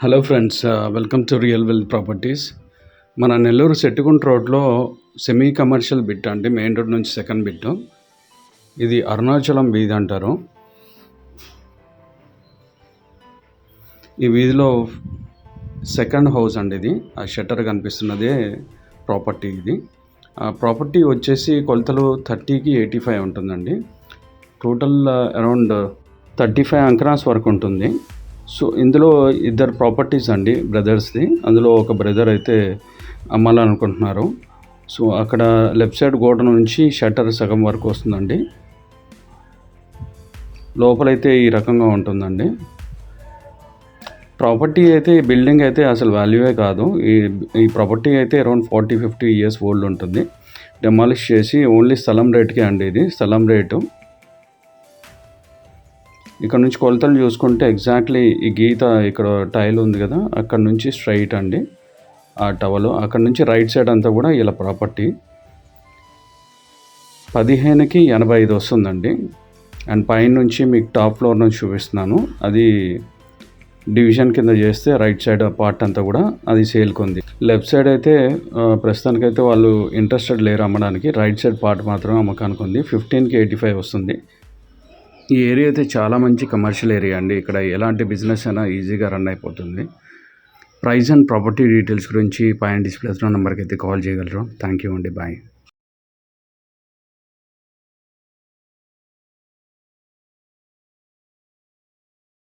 Hello friends welcome to real well properties మన నెల్లూరు సెట్టుకుంట రోడ్లో semi commercial bit అండి main road నుంచి సెకండ్ బిట్ ఇది అరుణాచలం వీధి అంటారు. ఈ వీధిలో సెకండ్ హౌస్ అండి ఇది. ఆ షట్టర్ కనిపిస్తున్నదే ప్రాపర్టీ ఇది. ఆ ప్రాపర్టీ వచ్చేసి కొలతలు థర్టీకి ఎయిటీ ఫైవ్ ఉంటుందండి. టోటల్ అరౌండ్ థర్టీ ఫైవ్ అంకరాస్ వరకు ఉంటుంది. సో ఇందులో ఇద్దరు ప్రాపర్టీస్ అండి బ్రదర్స్ది. అందులో ఒక బ్రదర్ అయితే అమ్మాలనుకుంటున్నారు సో అక్కడ లెఫ్ట్ సైడ్ గోడ నుంచి షట్టర్ సగం వరకు వస్తుందండి. లోపలైతే ఈ రకంగా ఉంటుందండి. ప్రాపర్టీ అయితే ఈ బిల్డింగ్ అయితే అసలు వాల్యూవే కాదు. ఈ ఈ ప్రాపర్టీ అయితే around forty fifty years old ఉంటుంది. డెమాలిష్ చేసి ఓన్లీ స్థలం రేట్కే అండి ఇది. స్థలం రేటు ఇక్కడ నుంచి కొలతలు చూసుకుంటే ఎగ్జాక్ట్లీ ఈ గీత ఇక్కడ టైల్ ఉంది కదా అక్కడ నుంచి స్ట్రైట్ అండి. ఆ టవల్ అక్కడ నుంచి రైట్ సైడ్ అంతా కూడా ఇలా ప్రాపర్టీ పదిహేనుకి ఎనభై ఐదు వస్తుందండి. అండ్ పైన నుంచి మీకు టాప్ ఫ్లోర్ నుంచి చూపిస్తున్నాను. అది డివిజన్ కింద చేస్తే రైట్ సైడ్ పార్ట్ అంతా కూడా అది సేల్కి ఉంది లెఫ్ట్ సైడ్ అయితే ప్రస్తుతానికైతే వాళ్ళు ఇంట్రెస్టెడ్ లేరు అమ్మడానికి. రైట్ సైడ్ పార్ట్ మాత్రం అమ్మకానికి ఉంది. ఫిఫ్టీన్కి ఎయిటీ ఫైవ్ వస్తుంది. ఈ ఏరియా అయితే చాలా మంచి కమర్షియల్ ఏరియా అండి. ఇక్కడ ఎలాంటి బిజినెస్ అయినా ఈజీగా రన్ అయిపోతుంది. ప్రైస్ అండ్ ప్రాపర్టీ డీటెయిల్స్ గురించి పైన డిస్ప్లేస్లో నెంబర్కి అయితే కాల్ చేయగలరు. థ్యాంక్ యూ అండి. బాయ్